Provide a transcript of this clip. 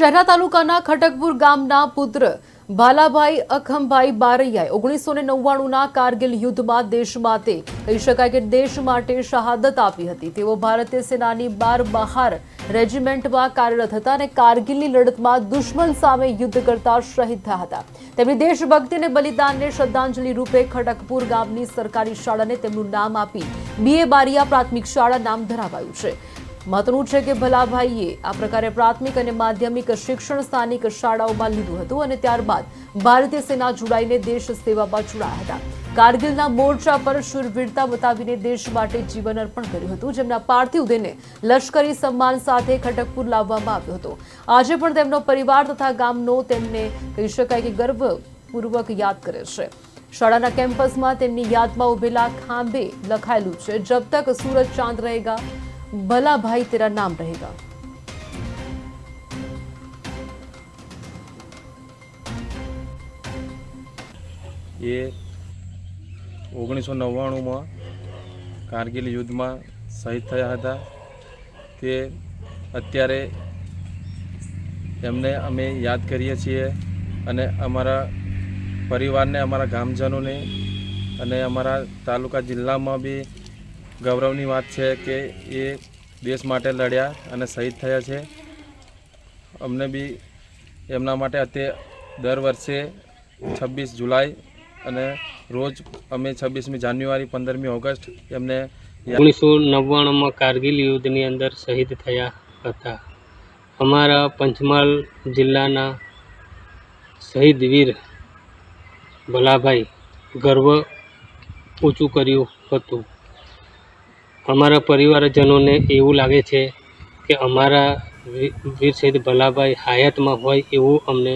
શહેરા તાલુકાના ખટકપુર ગામના પુત્ર ભાલાભાઈ અખમભાઈ બારૈયાએ ઓગણીસો ને નવ્વાણુંના કારગિલ યુદ્ધમાં દેશ માટે, કહી શકાય કે દેશ માટે શહાદત આપી હતી. તેઓ ભારતીય સેનાની બાર બહાર રેજિમેન્ટમાં કાર્યરત હતા અને કારગિલની લડતમાં દુશ્મન સામે યુદ્ધ કરતા શહીદ થયા હતા. તેમની દેશભક્તિ અને બલિદાનને શ્રદ્ધાંજલિ રૂપે ખટકપુર ગામની સરકારી શાળાને તેમનું નામ આપી બીએ બારિયા પ્રાથમિક શાળા નામ ધરાવાયું છે. મહત્વનું છે કે ભલાભાઈએ આ પ્રકારે પ્રાથમિક અને માધ્યમિક શિક્ષણ સ્થાનિક શાળાઓમાં લીધું હતું અને ત્યારબાદ ભારતીય સેના જોડાઈને દેશ સેવામાં જોડાયા હતા. કારગિલના મોરચા પર શૂરવીરતા બતાવીને દેશ માટે જીવન અર્પણ કર્યું હતું, જેમના પાર્થિવ દેહને લશ્કરી સન્માન સાથે ખટકપુર લાવવામાં આવ્યો હતો. આજે પણ તેમનો પરિવાર તથા ગામનો તેમને કહી શકાય કે ગર્વપૂર્વક યાદ કરે છે. શાળાના કેમ્પસમાં તેમની યાદમાં ઉભેલા ખાંભે લખાયેલું છે, જબ તક સૂરજ ચાંદ રહેગા ભલા भाई तेरा नाम रहेगा એ ઓગણીસો નવ્વાણુંમાં કારગિલ યુદ્ધમાં શહીદ થયા હતા. તે અત્યારે એમને અમે યાદ કરીએ છીએ અને અમારા પરિવારને, અમારા ગામજનોને અને અમારા તાલુકા જિલ્લામાં બી ગૌરવની વાત છે કે એ દેશ માટે લડ્યા અને શહીદ થયા છે. અમને બી એમના માટે અત્યારે દર વર્ષે છવ્વીસ જુલાઈ અને રોજ અમે છવ્વીસમી જાન્યુઆરી, પંદરમી ઓગસ્ટ એમને ઓગણીસો નવ્વાણુંમાં કારગિલ યુદ્ધની અંદર શહીદ થયા હતા. અમારા પંચમહાલ જિલ્લાના શહીદ વીર ભલાભાઈ ગર્વ ઊંચું કર્યું હતું. અમારા પરિવારજનોને એવું લાગે છે કે અમારા વીર શહીદ ભલાભાઈ હયાતમાં હોય એવું અમને